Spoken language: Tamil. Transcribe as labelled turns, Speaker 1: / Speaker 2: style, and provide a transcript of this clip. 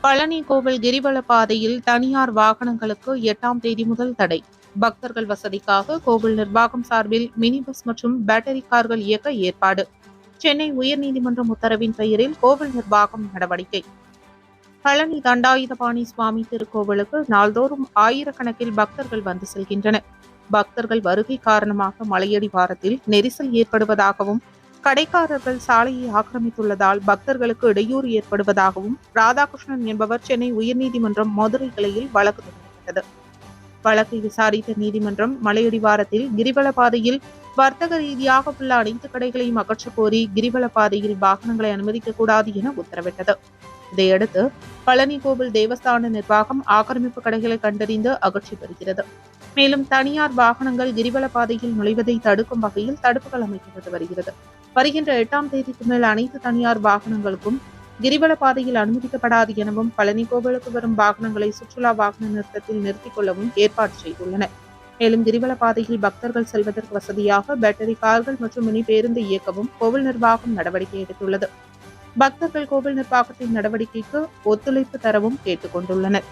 Speaker 1: பழனி கோவில் கிரிவல பாதையில் தனியார் வாகனங்களுக்கு எட்டாம் தேதி முதல் தடை. பக்தர்கள் வசதிக்காக கோவில் நிர்வாகம் சார்பில் மினி பஸ் மற்றும் பேட்டரி கார்கள் இயக்க ஏற்பாடு. சென்னை உயர்நீதிமன்றம் உத்தரவின் பெயரில் கோவில் நிர்வாகம் நடவடிக்கை. பழனி தண்டாயுதபாணி சுவாமி திருக்கோவிலுக்கு நாள்தோறும் ஆயிரக்கணக்கில் பக்தர்கள் வந்து செல்கின்றனர். பக்தர்கள் வருகை காரணமாக மலையடி வாரத்தில் நெரிசல் ஏற்படுவதாகவும் கடைக்காரர்கள் சாலையை ஆக்கிரமித்துள்ளதால் பக்தர்களுக்கு இடையூறு ஏற்படுவதாகவும் ராதாகிருஷ்ணன் என்பவர் சென்னை உயர்நீதிமன்றம் மதுரை கிளையில் வழக்கு தொடரப்பட்டது வழக்கை விசாரித்த நீதிமன்றம் மலையடிவாரத்தில் கிரிவல பாதையில் வர்த்தக ரீதியாக உள்ள அனைத்து கடைகளையும் அகற்றக் கோரி கிரிவல பாதையில் வாகனங்களை அனுமதிக்க கூடாது என உத்தரவிட்டது. இதையடுத்து பழனி கோவில் தேவஸ்தான நிர்வாகம் ஆக்கிரமிப்பு கடைகளை கண்டறிந்து அகற்றி வருகிறது. மேலும் தனியார் வாகனங்கள் கிரிவல பாதையில் நுழைவதை தடுக்கும் வகையில் தடுப்புகள் அமைக்கப்பட்டு வருகிறது. வருகின்ற எட்டாம் தேதிக்கு மேல் அனைத்து தனியார் வாகனங்களுக்கும் கிரிவல பாதையில் அனுமதிக்கப்படாது எனவும் பழனி கோவிலுக்கு வரும் வாகனங்களை சுற்றுலா வாகன நிறுத்தத்தில் நிறுத்திக் கொள்ளவும் ஏற்பாடு செய்துள்ளனர் மேலும் கிரிவல பாதையில் பக்தர்கள் செல்வதற்கு வசதியாக பேட்டரி கார்கள் மற்றும் மினி பேருந்து இயக்கவும் கோவில் நிர்வாகம் நடவடிக்கை எடுத்துள்ளது. பக்தர்கள் கோவில் நிர்வாகத்தின் நடவடிக்கைக்கு ஒத்துழைப்பு தரவும் கேட்டுக் கொண்டுள்ளனர்